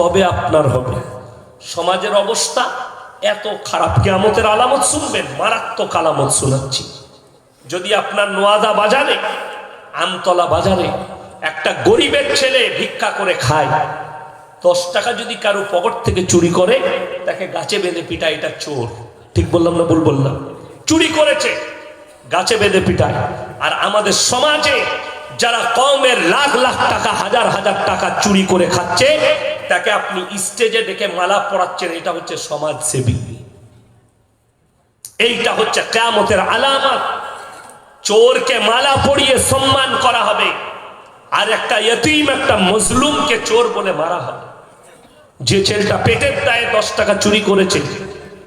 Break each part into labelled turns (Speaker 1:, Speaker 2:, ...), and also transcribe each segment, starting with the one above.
Speaker 1: তবে আপনার হবে। সমাজের অবস্থা এত খারাপ। কেমতের আলামত শুনবেন, মারাত্মক আলামত শোনাচ্ছি। যদি আপনার নোয়াদা বাজারে, আমতলা বাজারে একটা গরিবের ছেলে ভিক্ষা করে খায়, দশ টাকা যদি কারও পকেট থেকে চুরি করে, তাকে গাছে বেঁধে পিটা এটা চোর। ঠিক বললাম না ভুল বললাম? চুরি করেছে, গাছে বেঁধে পিটায়। আর আমাদের সমাজে যারা কমের লাখ লাখ টাকা, হাজার হাজার টাকা চুরি করে খাচ্ছে তাকে আপনি স্টেজে ডেকে মালা পড়াচ্ছেন এটা হচ্ছে সমাজসেবী এইটা হচ্ছে কেয়ামতের আলামত। চোরকে মালা পরিয়ে সম্মান করা হবে, আর একটা ইয়তিম, একটা মজলুমকে চোর বলে মারা হবে। যে ছেলেটা পেটের দায়ে দশ টাকা চুরি করেছে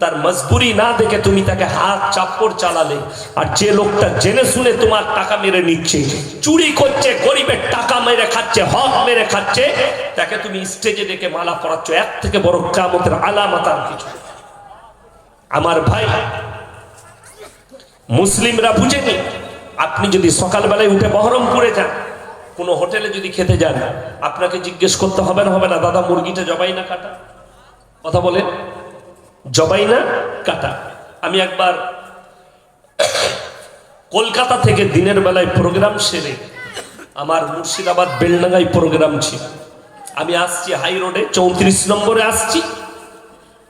Speaker 1: তার মজবুরি না দেখে তুমি তাকে হাত চাপ্পড় চালালে। আর যে লোকটা জেনে শুনে তোমার টাকা মেরে নিচ্ছে, চুরি করছে, গরিবের টাকা মেরে খাচ্ছে, হক মেরে খাচ্ছে, তাকে তুমি স্টেজে ডেকে মালা পরাচ্ছ। এক থেকে বড় কামতের আলামত আর কিছু আমার ভাই, মুসলিমরা বুঝেনি, আপনি যদি সকালবেলায় উঠে বহরমপুরে যান, কোনো হোটেলে যদি খেতে যান, আপনাকে জিজ্ঞেস করতে হবে না হবে না। দাদা, মুরগিটা জবাই না কাটা। কথা বলেন। জবাই না কাটা আমি একবার কলকাতা থেকে দিনের বেলায় প্রোগ্রাম সেরে আমার মুর্শিদাবাদ বেলডাঙ্গায় প্রোগ্রাম ছিল। আমি আসছি হাই রোডে, চৌত্রিশ নম্বরে আসছি।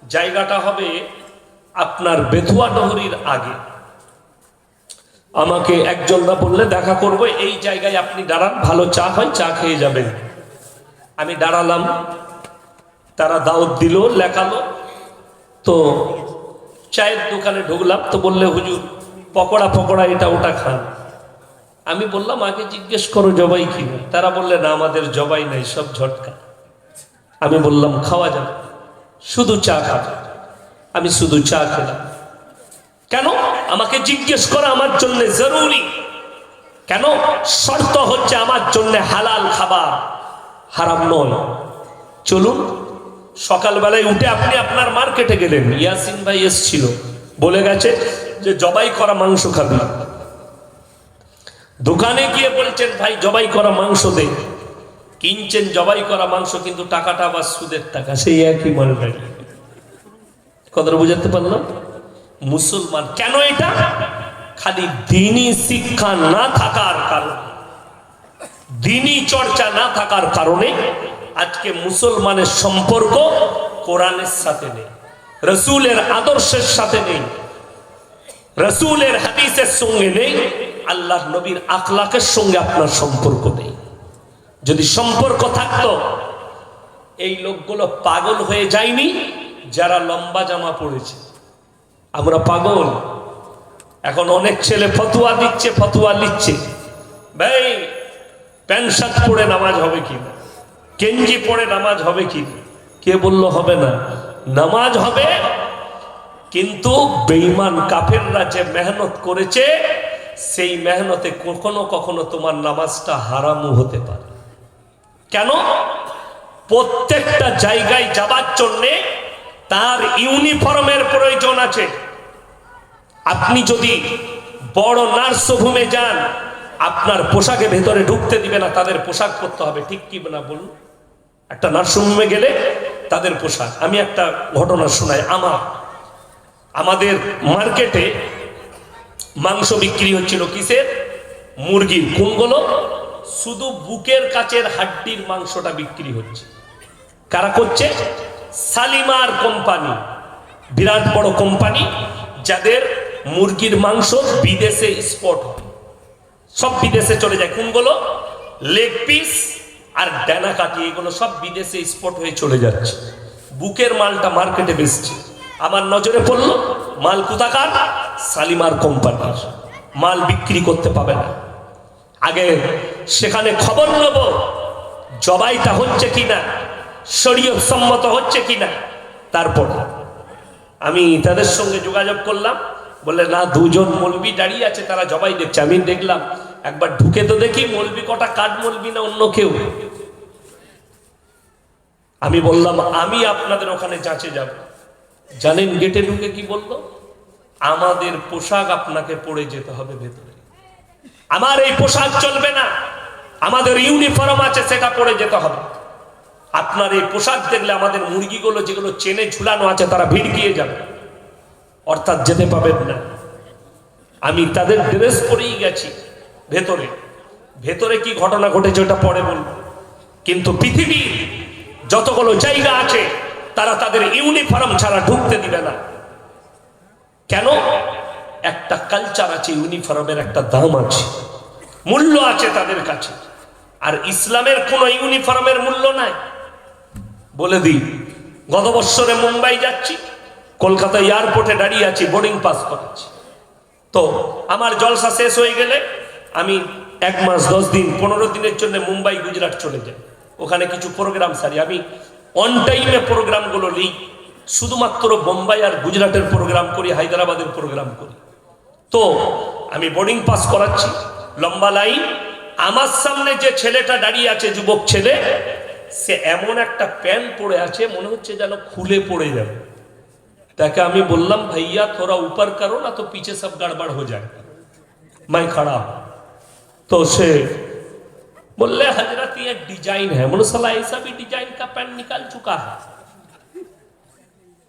Speaker 1: জায়গাটা হবে আপনার বেথুয়া ডহরির আগে। আমাকে একজনরা বললে দেখা করব, এই জায়গায় আপনি দাঁড়ান, ভালো চা হয়, চা খেয়ে যাবেন। আমি দাঁড়ালাম, তারা দাওয়াত দিল, লেখালো তো চায়ের দোকানে ঢুকলাম তো বললে, হুজুর, পকোড়া পকোড়া, এটা ওটা খান। আমি বললাম, আগে জিজ্ঞেস করো জবাই কি তারা বললে, না, আমাদের জবাই নাই, সব ঝটকা। আমি বললাম, খাওয়া যাবে, শুধু চা খাবে। আমি শুধু চা খেলাম। কেন? আমাকে জিজ্ঞেস করা আমার জন্য জরুরি। কেন? শর্ত হচ্ছে আমার জন্য হালাল খাবার, হারাম নয়। চলুন সকালবেলায় উঠে আপনি আপনার মার্কেটে গেলেন। ইয়াসিন ভাই এসছিল। বলে গেছে যে, জবাই করা মাংস খাবি। দোকানে গিয়ে বলছেন, ভাই, জবাই করা মাংস দে। কিনছেন জবাই করা মাংস, কিন্তু টাকাটা আবার সুদের টাকা। সেই একই মালগাড়ি কথাটা বুঝাতে পারলাম? মুসলমান। কেন এটা? খালি দিনই শিক্ষা না থাকার কারণে। দিনই চর্চা না থাকার কারণে আজকে মুসলমানের সম্পর্ক কোরআনের সাথে নেই, রসুলের আদর্শের সাথে নেই, রসুলের হাদিসের সঙ্গে নেই আল্লাহ নবীর আখলাকের সঙ্গে আপনার সম্পর্ক নেই। যদি সম্পর্ক থাকতো, এই লোকগুলো পাগল হয়ে যায়নি যারা লম্বা জামা পড়েছে আমরা পাগল। এখন অনেক ছেলে ফতুয়া দিচ্ছে, ফতুয়া লিখছে। ভাই, প্যান্ট শার্ট পরে নামাজ হবে কি না কেঞ্জি পড়ে নামাজ হবে কি? কে বলল হবে না? নামাজ হবে, কিন্তু বেঈমান কাফেররা যে মেহনত করেছে, সেই মেহনতে কখনো কখনো তোমার নামাজটা হারামও হতে পারে। কেন? প্রত্যেকটা জায়গায় যাবার জন্যে তার ইউনিফর্মের প্রয়োজন আছে। আপনি যদি বড় নার্সভূমে যান, আপনার পোশাকে ভেতরে ঢুকতে দিবে না, তাদের পোশাক পরতে হবে, ঠিক কি না বলুন? একটা নার্সিংহোমে গেলে তাদের পোশাক। আমি একটা ঘটনা শোনাই, আমার। আমাদের মার্কেটে মাংস বিক্রি হচ্ছিল কিসের? মুরগির কোনগুলো শুধু বুকের কাছের হাড্ডির মাংসটা বিক্রি হচ্ছে। কারা করছে? সালিমার কোম্পানি। বিরাট বড় কোম্পানি, যাদের মুরগির মাংস বিদেশে স্পট সব বিদেশে চলে যায়। কোনগুলো লেগ পিস আর ডানা কাটি এগুলো সব বিদেশে স্পট হয়ে চলে যাচ্ছে। বুকের মালটা মার্কেটে বেচছে। আমার নজরে পড়ল, মাল কোথাকার? সালিমার কোম্পানির। মাল বিক্রি করতে পাবে না। আগে সেখানে খবর নেব, জবাইটা হচ্ছে কিনা শরীয় সম্মত হচ্ছে কিনা। তারপর আমি তাদের সঙ্গে যোগাযোগ করলাম বলে না, দুজন মলবি দাঁড়িয়ে আছে, তারা জবাই দেখছে। আমি দেখলাম, একবার ঢুকে তো দেখি মলবি কটা কাঠ মলবি না অন্য কেউ। আমি বললাম, আমি আপনাদের ওখানে যাচে যাব। জানেন গেটে ঢুকে কি বলল? আমাদের পোশাক আপনাকে পরে যেতে হবে ভেতরে। আমার এই পোশাক চলবে না। আমাদের ইউনিফর্ম আছে, সেটা পরে যেতে হবে। আপনার এই পোশাক দেখলে আমাদের মুরগিগুলো যেগুলো চেনে ঝুলানো আছে, তারা ভিড়কিয়ে যাবে। অর্থাৎ যেতে পাবেন না। আমি তাদের ড্রেস পরেই গেছি ভেতরে। ভেতরে কি ঘটনা ঘটেছে, ওটা পরে বলব। কিন্তু পৃথিবীর যতগুলো জায়গা আছে, তারা তাদের ইউনিফর্ম ছাড়া ঢুকতে দিবে না। কেন? একটা কালচার আছে, ইউনিফর্মের একটা দাম আছে, মূল্য আছে তাদের কাছে। আর ইসলামের কোনো ইউনিফর্মের মূল্য নাই। বলে দিই, গত বৎসরে মুম্বাই যাচ্ছি কলকাতা এয়ারপোর্টে দাঁড়িয়ে আছি বোর্ডিং পাস করাচ্ছি। তো আমার জলসা শেষ হয়ে গেলে আমি এক মাস, দশ দিন, পনেরো দিনের জন্য মুম্বাই, গুজরাট চলে যাই। ওখানে কিছু প্রোগ্রাম সারি। আমি অন টাইমে প্রোগ্রামগুলো লিই শুধুমাত্র বোম্বাই আর গুজরাটের প্রোগ্রাম করি, হায়দ্রাবাদের প্রোগ্রাম করি। তো আমি বোর্ডিং পাস করাচ্ছি। লম্বা লাইন আমার সামনে যে ছেলেটা দাঁড়িয়ে আছে, যুবক ছেলে, সে এমন একটা প্যান পড়ে আছে, মনে হচ্ছে যেন খুলে পড়ে যাবে। তাকে আমি বললাম, ভাইয়া, তোরা উপর করো না তো পিছে সব গড়বড় হয়ে যায় মাই খারাপ। তো সে बोले हजरत ये डिजाइन है बोले साला ऐसा भी डिजाइन का पैंट निकाल चुका है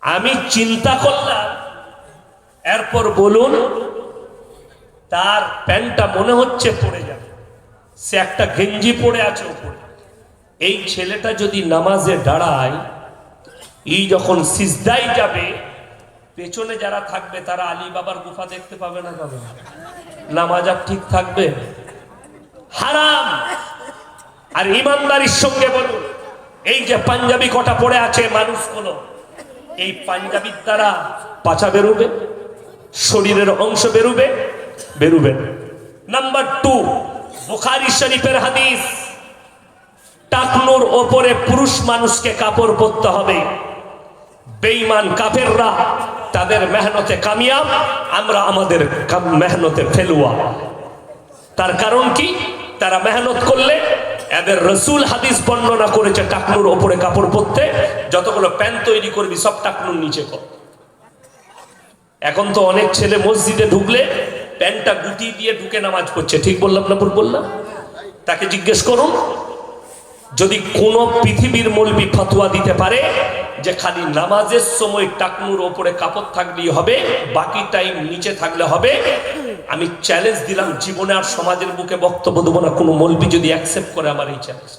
Speaker 1: আমি চিন্তা করলাম এরপর বলুন তার প্যান্টটা মনে হচ্ছে পড়ে যাবে সে একটা গেঞ্জি পরে আছে উপরে এই ছেলেটা যদি নামাজে দাঁড়ায় এই যখন সিজদাই যাবে পেছনে যারা থাকবে তারা আলী বাবার গুফা দেখতে পাবে না পাবে না? নামাজ আর ঠিক থাকবে হারাম আর ইমানদারির সঙ্গে বলুন, এই যে পাঞ্জাবি কটা পড়ে আছে মানুষগুলো, এই পাঞ্জাবির দ্বারা পাছা বেরোবে, শরীরের অংশ বেরোবে বেরোবে নাম্বার টু বুখারি শরীফের হাদিস, টাকনুর ওপরে পুরুষ মানুষকে কাপড় পরতে হবে। বেঈমান কাফেররা তাদের মেহনতে কামিয়াব, আমরা আমাদের মেহনতে ফেলুয়া। তার কারণ কি? তারা মেহনত করলে এদের রসুল হাদিস বর্ণনা করেছে টাকনুর ওপরে কাপড় পরতে, যতগুলো প্যান্ট তৈরি করবি, সব টাকনুর নিচে কর। এখন তো অনেক ছেলে মসজিদে ঢুকলে প্যান্টটা গুটি দিয়ে ঢুকে নামাজ পড়ছে। ঠিক বললাম না বললাম? তাকে জিজ্ঞেস করুন, যদি কোনো পৃথিবীর মৌলবি ফতোয়া দিতে পারে যে খালি নামাজের সময় টাকনুর ওপরে কাপড় থাকলেই হবে, বাকি টাইম নিচে থাকলে হবে। আমি চ্যালেঞ্জ দিলাম, জীবনে আর সমাজের বুকে বক্তব্য দেবো না, কোনো মলবি যদি অ্যাকসেপ্ট করে আমার এই চ্যালেঞ্জ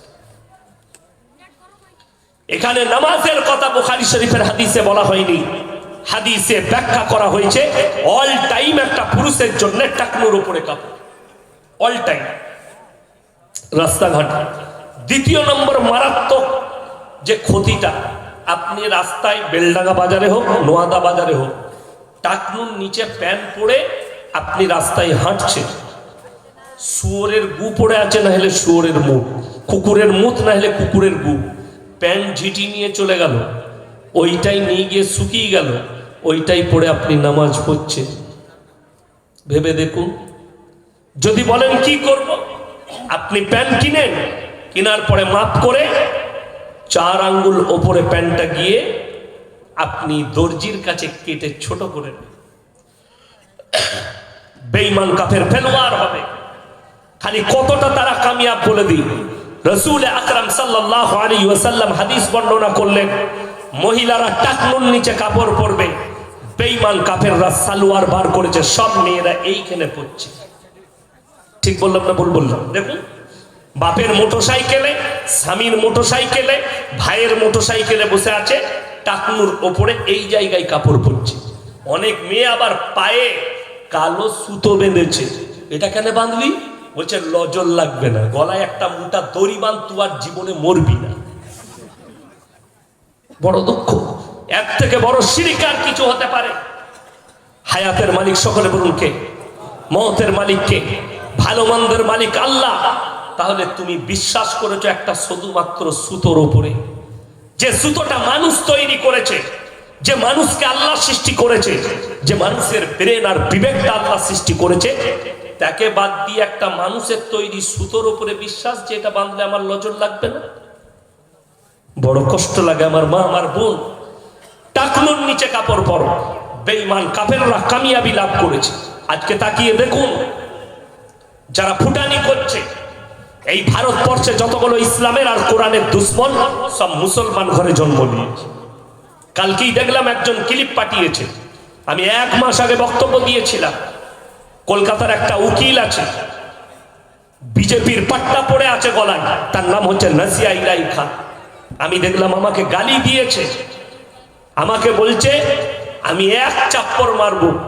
Speaker 1: এখানে নামাজের কথা বুখারী শরীফের হাদিসে বলা হয়নি। হাদিসে ব্যাখ্যা করা হয়েছে অল টাইম একটা পুরুষের জন্য টাকনুর উপরে কাপড়। অল টাইম রাস্তাঘাট। দ্বিতীয় নম্বর মারাত্মক যে ক্ষতিটা আপনি রাস্তায় বেলডাঙ্গা বাজারে হোক, নোয়াদা বাজারে হোক, টাকনুর নিচে প্যান্ট পরে আপনি রাস্তায় হাঁটছেন। শুয়োরের গু পড়ে আছে, না হলে শুয়োরের মুখ। কুকুরের মুখ, না হলে কুকুরের গু। প্যান্ট ঝিটি নিয়ে চলে গেল। ওইটাই নিয়ে গিয়ে শুকিয়ে গেল। ওইটাই পড়ে আপনি নামাজ পড়ছেন। ভেবে দেখুন। যদি বলেন কি করব? আপনি প্যান্ট কিনেন, কেনার পরে মাপ করে চার আঙ্গুল ওপরে প্যান্টটা গিয়ে আপনি দর্জির কাছে কেটে ছোট করে নেন। বেঈমান কাফের ফেলোয়ার হবে। খালি কতটা তারা কামিয়াব বলে দিই। রসুল আকরাম সাল্লাহ আলী হাদিস বর্ণনা করলেন, মহিলারা টাকনুর নিচে কাপড় পরবে, বেঈমান কাফেররা সালোয়ার বার করেছে, সব মেয়েরা এইখানে পড়ছে। ঠিক বললাম না ভুল বললাম? দেখুন, বাপের মোটরসাইকেলে স্বামীর মোটরসাইকেলে, ভাইয়ের মোটরসাইকেলে বসে আছে, টাকনুর ওপরে এই জায়গায় কাপড় পরছে। অনেক মেয়ে আবার পায়ে কালো সুতো বেঁধেছে। এটা কেন বাঁধলি? বলছে লজল লাগবে না। গলায় একটা মোটা দড়ি বাঁধ তুই আর জীবনে মরবি না। বড় দুঃখ। এর থেকে বড় সিরিকার কিছু হতে পারে। হায়াতের মালিক সকলে বলুন কে? মহতের মালিক কে? ভালো মন্দের মালিক আল্লাহ। তাহলে তুমি বিশ্বাস করেছ একটা শুধুমাত্র সুতোর উপরে। যে সুতোটা মানুষ তৈরি করেছে, যে মানুষকে আল্লাহ সৃষ্টি করেছে, যে মানুষের ব্রেন আর বিবেকটা আল্লাহ সৃষ্টি করেছে, তাকে বাদ দিয়ে একটা মানুষের তৈরি সুতোর উপরে বিশ্বাস, যে এটা বাঁধলে আমার নজর লাগবে না? বড় কষ্ট লাগে আমার মা, আমার বোন। টাকনুর নিচে কাপড় পরো। বেঈমান কাফেররা কামিয়াবি লাভ করেছে। আজকে তাকিয়ে দেখুন, যারা ফুটানি করছে এই ভারতবর্ষে যতগুলো ইসলামের আর কোরআনের দুশ্মন, সব মুসলমান ঘরে জন্ম নিয়েছে। কালকেই দেখলাম একজন ক্লিপ পাঠিয়েছে। আমি এক মাস আগে বক্তব্য দিয়েছিলাম। কলকাতার একটা উকিল আছে। বিজেপির পাট্টা পড়ে আছে গলায়। তার নাম হচ্ছে নাসিয়া ইলাই খান। আমি দেখলাম আমাকে গালি দিয়েছে। আমাকে বলছে, আমি এক চাপ্পর মারবো।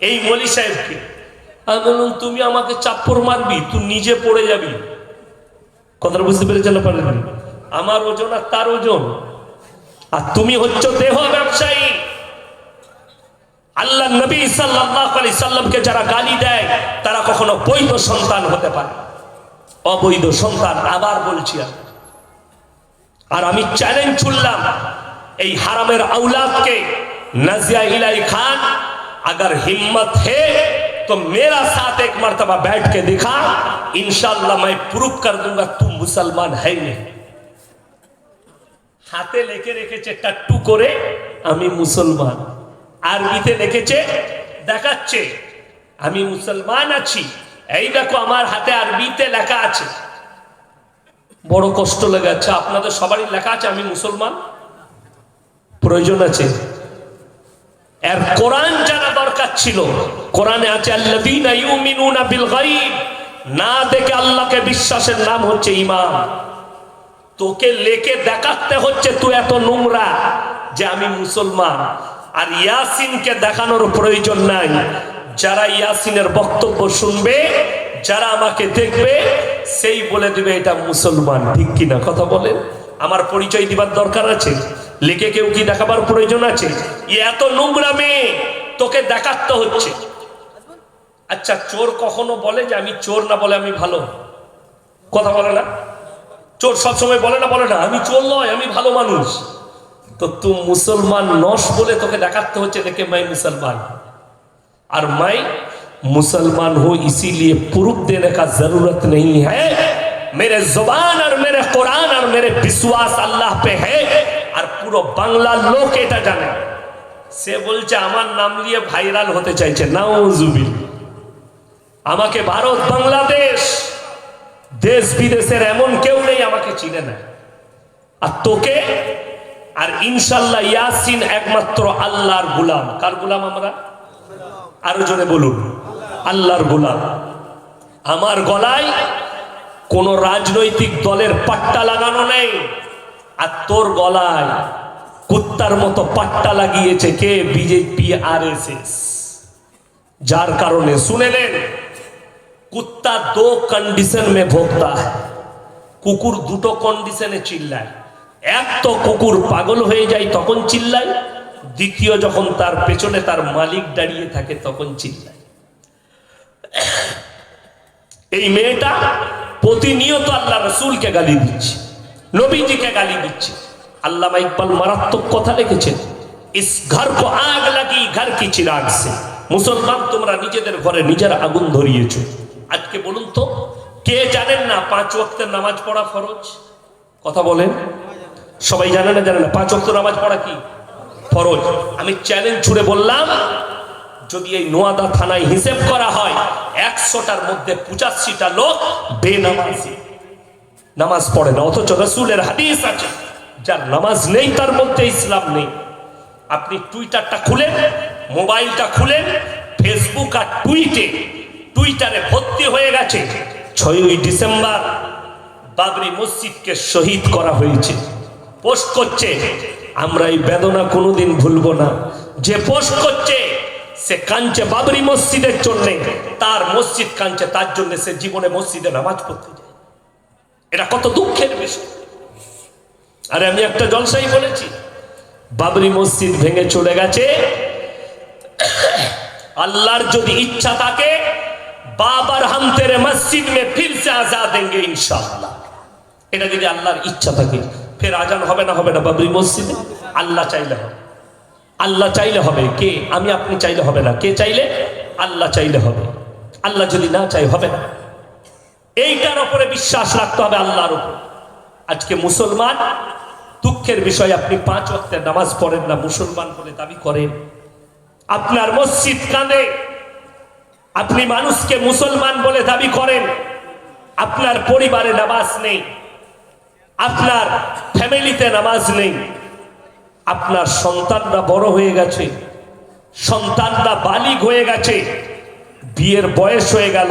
Speaker 1: এই মলি সাহেবকে। আমি বললাম, তুমি আমাকে চাপ্পর মারবি, তুই নিজে পড়ে যাবি। কথাটা বুঝতে পেরেছেন না পারেন আমার ওজন আর তার ওজন। আর তুমি হচ্ছ দেহ ব্যবসায়ী। আল্লাহ নবী সাল্লামকে যারা গালি দেয়, তারা কখনো বৈধ সন্তান হতে পারে। অবৈধ সন্তান, আবার বলছি আর আমি চ্যালেঞ্জ ছুড়লাম এই হারামের আউলাদকে নাজিয়া ইলাই খান, আগার হিম্মত হে तो मेरा साथ एक मर्तबा बैठ के दिखा इंशाल्लाह मैं प्रूफ कर दूंगा तू मुसलमान है नहीं হাতে লেখে রেখেছে টাট্টু করে আমি মুসলমান আরবিতে লিখেছে দেখাচ্ছে আমি মুসলমান আছি এই দেখো আমার হাতে আরবিতে লেখা আছে বড় কষ্ট লেগে আছে আপনাদের সবারই লেখা আছে আমি মুসলমান প্রয়োজন আছে এর কোরআন জানা দরকার ছিল। কোরআনে আছে না দেখে আল্লাহকে বিশ্বাসের নাম হচ্ছে ঈমান তোকে লেকে দেখাতে হচ্ছে তুই এত নোংরা যে আমি মুসলমান। আর ইয়াসিনকে দেখানোর প্রয়োজন নাই। যারা ইয়াসিনের বক্তব্য শুনবে, যারা আমাকে দেখবে, সেই বলে দিবে, এটা মুসলমান। ঠিক কিনা কথা বলেন? আমার পরিচয় দিবার দরকার আছে? লিখে কেউ কি দেখাবার প্রয়োজন আছে? এত নোংরা মেয়ে, তোকে দেখাতে হচ্ছে। আচ্ছা চোর কখনো বলে যে আমি চোর না বলে আমি ভালো? কথা বলে না? চোর সবসময় বলে না বলে না, আমি চোর নয়, আমি ভালো মানুষ। তো তুই মুসলমান নস বলে তোকে দেখাতে হচ্ছে দেখে মাই মুসলমান? আর মাই মুসলমান হো ইসিলিয়ে পুরুষ দে কা জরুরত নেই হ্যাঁ? মেরে জবান আর মেরে কোরআন আর মেরে বিশ্বাস আল্লাহ পে হ্যাঁ? পুরো বাংলা লোক এটা জানে। সে বলছে, আমার নাম নিয়ে ভাইরাল হতে চাইছে। নাউজুবিল আমাকে ভারত, বাংলাদেশ, দেশ বিদেশের এমন কেউ নেই আমাকে চিনে না। আর তোকে আর ইনশাল্লাহ ইয়াসিন একমাত্র আল্লাহর গুলাম। কার গুলাম আমরা? আরও জনে বলুন। আল্লাহর গুলাম। আমার গলায় কোন রাজনৈতিক দলের পাট্টা লাগানো নেই। আর তোর গলায় কুত্তার মতো পাট্টা লাগিয়েছে কে? বিজেপি আর যার কারণে, শুনে নেন, কুত্তা দো কন্ডিশন মে ভোগতা কুকুর দুটো কন্ডিশনে চিল্লায়। এক তো কুকুর পাগল হয়ে যায়, তখন চিল্লায়। দ্বিতীয়, যখন তার পেছনে তার মালিক দাঁড়িয়ে থাকে, তখন চিল্লায়। এই মেয়েটা প্রতিনিয়ত আল্লাহ রসুলকে গালি দিচ্ছে, নবীজিকে গালি দিচ্ছে। আল্লামা ইকবাল মারাত্মক কথা লিখেছেন, ইস ঘর কো আগ লাগি, ঘর কি চিরাগ সে। মুসলমান তোমরা নিজেদের ঘরে নিজের আগুন ধরিয়েছো। আজকে বলুন তো, কে জানেন না পাঁচ ওয়াক্তের নামাজ পড়া ফরজ? কথা বলেন। সবাই জানে না জানে না, পাঁচ ওয়াক্ত নামাজ পড়া কি? ফরজ। আমি চ্যালেঞ্জ ছুড়ে বললাম, যদি এই নোয়াদা থানায় হিসেব করা হয়, একশোটার মধ্যে পঁচাশিটা লোক বেনামাজি। নামাজ পড়ে না, অথচ রসুলের হাদিস আছে। যার নামাজ নেই, তার মধ্যে ইসলাম নেই। আপনি টুইটারটা খুলেন, মোবাইলটা খুলেন, ফেসবুক আর টুইটে, টুইটারে ভর্তি হয়ে গেছে। ছয়ই ডিসেম্বর বাবরি মসজিদকে শহীদ করা হয়েছে। পোস্ট করছে, আমরা এই বেদনা কোনোদিন ভুলবো না। যে পোস্ট করছে, সে কাঞ্চে বাবরি মসজিদের জন্যে। তার মসজিদ কাঞ্চে তার জন্য সে জীবনে মসজিদে নামাজ পড়তে যায়। এটা কত দুঃখের বিষয়। আরে আমি একটা জলসাই বলেছি, বাবরি মসজিদ ভেঙে চলে গেছে। আল্লাহর যদি ইচ্ছা থাকে, বাবার হাম তেরে মসজিদ মে ফির আজাদ ইনশাআল্লাহ। এটা যদি আল্লাহর ইচ্ছা থাকে, ফের আজান হবে না হবে না বাবরি মসজিদে? আল্লাহ চাইলে হবে। আল্লাহ চাইলে হবে। কে? আমি আপনি চাইলে হবে না। কে চাইলে? আল্লাহ চাইলে হবে। আল্লাহ যদি না চাই হবে না। এইটার উপরে বিশ্বাস রাখতে হবে আল্লাহর উপর। আজকে মুসলমান, দুঃখের বিষয় আপনি পাঁচ ওয়াক্তের নামাজ পড়েন না, মুসলমান বলে দাবি করেন। আপনার মসজিদ কাঁদে, আপনি মানুষকে মুসলমান বলে দাবি করেন। আপনার পরিবারে নামাজ নেই, আপনার ফ্যামিলিতে নামাজ নেই। আপনার সন্তানরা বড় হয়ে গেছে, সন্তানরা বালিগ হয়ে গেছে, বিয়ের বয়স হয়ে গেল,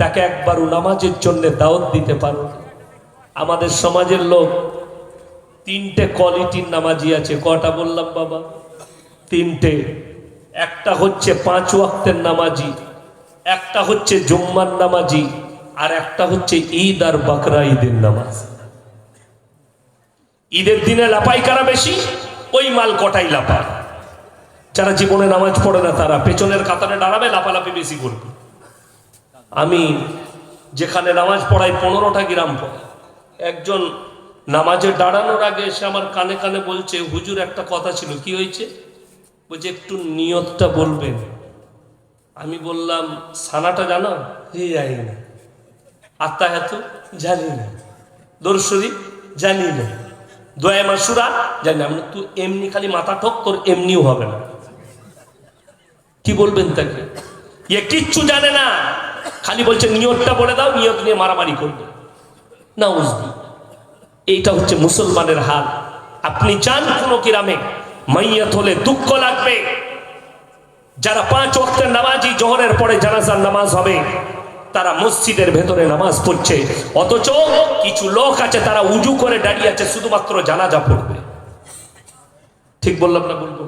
Speaker 1: তাকে একবারও নামাজের জন্য দাওয়াত দিতে পারো আমাদের সমাজের লোক তিনটে কোয়ালিটির নামাজি আছে। কটা বললাম বাবা? তিনটে। একটা হচ্ছে পাঁচ ওয়াক্তের নামাজি, একটা হচ্ছে জুম্মার নামাজি, আর একটা হচ্ছে ঈদ আর বাকরা ঈদের নামাজ। ঈদের দিনে লাপাই কারা বেশি? ওই মাল কটাই লাপায় যারা জীবনে নামাজ পড়ে না তারা, পেছনের কাতারে দাঁড়াবে লাপালাপি বেশি করবে। আমি যেখানে নামাজ পড়াই পনেরোটা গ্রাম পড়ে একজন নামাজে দাঁড়ানোর আগে এসে আমার কানে কানে বলছে হুজুর একটা কথা ছিল কি হয়েছে? বলছে একটু নিয়তটা বলবেন। আমি বললাম সানাটা জানো? হে জানি না। আত্মা এত জানি না। দর্শরী জানি না। দোয়া মাসুরা? জানি না। আমি তুই এমনি খালি মাথা ঠোক তোর এমনিও হবে না। কি বলবেন তাকে? এ কিচ্ছু জানে না। খালি বলছে নিয়তটা বলে দাও নিয়ত নিয়ে মারামারি করবে। না এইটা হচ্ছে মুসলমানের হাল। আপনি চান কোনো কিরামে মাইয়াত হলে দুঃখ লাগবে। যারা পাঁচ ওয়াক্তের নামাজি, জোহরের পরে জানাজার নামাজ হবে, তারা মসজিদের ভেতরে নামাজ পড়ছে। অথচ কিছু লোক আছে, তারা উজু করে দাঁড়িয়ে আছে, শুধুমাত্র জানাজা পড়বে। ঠিক বললাম না বলব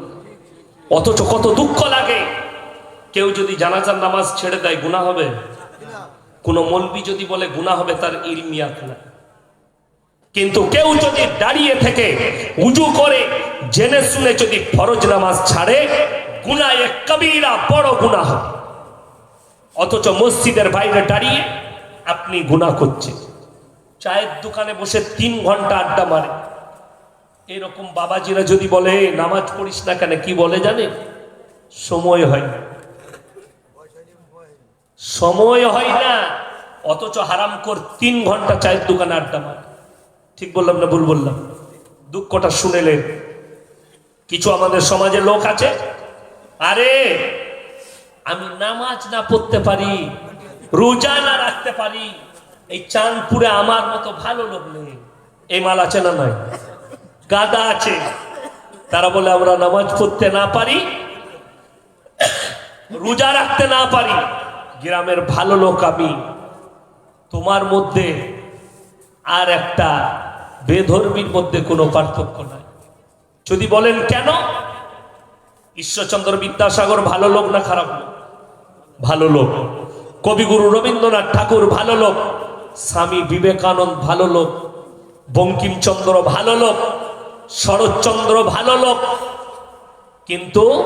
Speaker 1: অথচ কত দুঃখ লাগে। কেউ যদি জানাজার নামাজ ছেড়ে দেয় গুণা হবে। কোন মলবি যদি বলে গুণা হবে তার ইলমিয়াত না কিন্তু কেউ যদি দাঁড়িয়ে থেকে উজু করে, জেনে শুনে যদি ফরজ নামাজ ছাড়ে গুণা এক কবিরা বড় গুণা হবে। অথচ মসজিদের বাইরে দাঁড়িয়ে আপনি গুণা করছেন। চায়ের দোকানে বসে তিন ঘণ্টা আড্ডা মারে। এরকম বাবাজিরা যদি বলে, নামাজ পড়িস না কেন? কি বলে জানে সময় হয় না। সময় হয় না, অথচ হারাম কর তিন ঘণ্টা চায়ের দোকানে আড্ডা মারে। ঠিক বললাম না ভুল বললাম? দুঃখটা শুনেলেন কিছু আমাদের সমাজে লোক আছে? আরে, আমি নামাজ না পড়তে পারি, রোজা না রাখতে পারি, এই চাঁদপুরে আমার মতো ভালো লোক নেই। এই মাল আছে না নয় গাদা আছে। তারা বলে, আমরা নামাজ পড়তে না পারি, রোজা রাখতে না পারি। গ্রামের ভালো লোক আমি। তোমার মধ্যে আর একটা বেধর্মীর মধ্যে কোনো পার্থক্য নাই। যদি বলেন কেন? ঈশ্বরচন্দ্র বিদ্যাসাগর ভালো লোক না খারাপ লোক? ভালো লোক। কবিগুরু রবীন্দ্রনাথ ঠাকুর ভালো লোক। স্বামী বিবেকানন্দ ভালো লোক। বঙ্কিমচন্দ্র ভালো লোক। শরৎচন্দ্র ভালো লোক। কিন্তু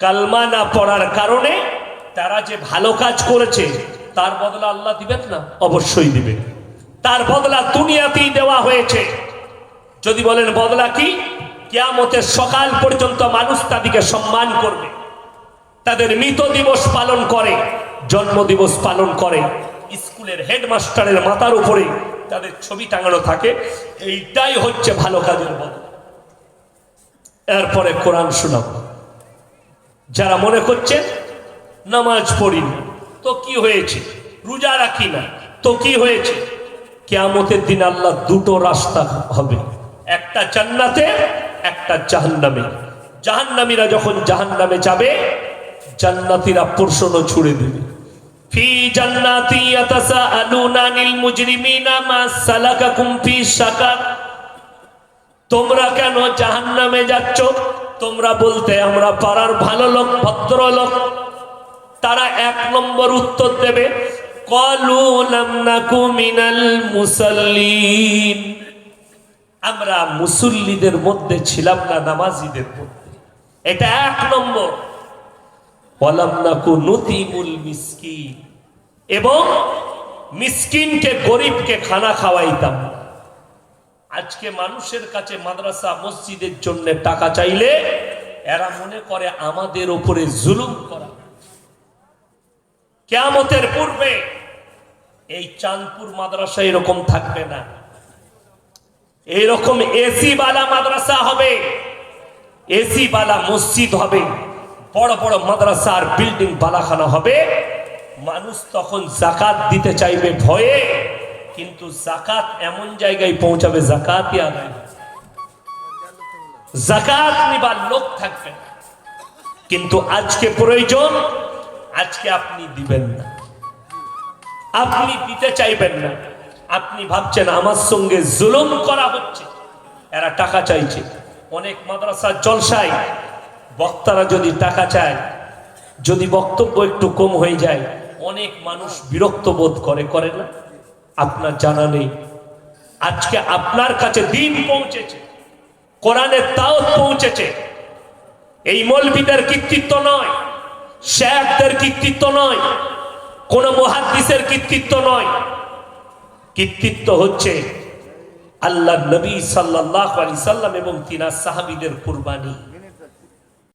Speaker 1: কালমা না পড়ার কারণে তারা যে ভালো কাজ করেছে, তার বদলা আল্লাহ দিবেন না? অবশ্যই দিবেন। তার বদলা দুনিয়াতেই দেওয়া হয়েছে। যদি বলেন বদলা কি? কেয়ামতের সকাল পর্যন্ত মানুষ তাদেরকে সম্মান করবে। তাদের মৃত দিবস পালন করে, জন্ম দিবস পালন করে। স্কুলের হেডমাস্টারের মাথার উপরে তাদের ছবি টাঙানো থাকে। এইটাই হচ্ছে ভালো কাজের বদল। এরপরে কোরআন শোনাবো যারা মনে করছেন নামাজ পড়ি না তো কি হয়েছে? রোজা রাখি না। তো কি হয়েছে? কেয়ামতের দিন আল্লাহ দুটো রাস্তা হবে। একটা জান্নাতে, একটা জাহান্নামে। জাহান্নামীরা যখন জাহান্নামে যাবে, জান্নাতীরা প্রশ্ন ছুড়ে দেবে। ফি সাকার তোমরা কেন জাহান্নামে যাচ্ছ? তোমরা বলতে আমরা পাড়ার ভালো লোক, ভদ্রলোক। তারা এক নম্বর উত্তর দেবে আমরা মুসল্লিদের মধ্যে ছিলাম না, নামাজিদের মধ্যে। এটা এক নম্বর। এবং মিসকিনকে, গরিবকে খানা খাওয়াইতাম। আজকে মানুষের কাছে মাদ্রাসা, মসজিদের জন্য টাকা চাইলে এরা মনে করে আমাদের উপরে জুলুম করা। কেয়ামতের পূর্বে এই চাঁদপুর মাদ্রাসা এরকম থাকবে না এইরকম এসি বালা মাদ্রাসা হবে এসি বালা মসজিদ হবে, বড় বড় মাদ্রাসার বিল্ডিং বালাখানা হবে মানুষ তখন জাকাত দিতে চাইবে ভয়ে, কিন্তু জাকাত এমন জায়গায় পৌঁছাবে হবে। জাকাত নিবার লোক থাকবে। কিন্তু আজকে প্রয়োজন আজকে আপনি দিবেন না। আপনি দিতে চাইবেন না। আপনি ভাবছেন আমার সঙ্গে জুলুম করা হচ্ছে। এরা টাকা চাইছে। অনেক মাদ্রাসা জলসায় বক্তারা যদি টাকা চায়, যদি বক্তব্য একটু কম হয়ে যায়, অনেক মানুষ বিরক্ত বোধ করে করে না? আপনার জানা নেই। আজকে আপনার কাছে দিন পৌঁছেছে। কোরআনের তাও পৌঁছেছে। এই মৌলবিদের কৃতিত্ব নয়। শেখদের কৃতিত্ব নয়, কোন মহাদিসের কৃতিত্ব নয়। কৃতিত্ব হচ্ছে আল্লাহ নবী সাল্লাহ আলি সাল্লাম এবং তিনা সাহাবিদের কুরবানি।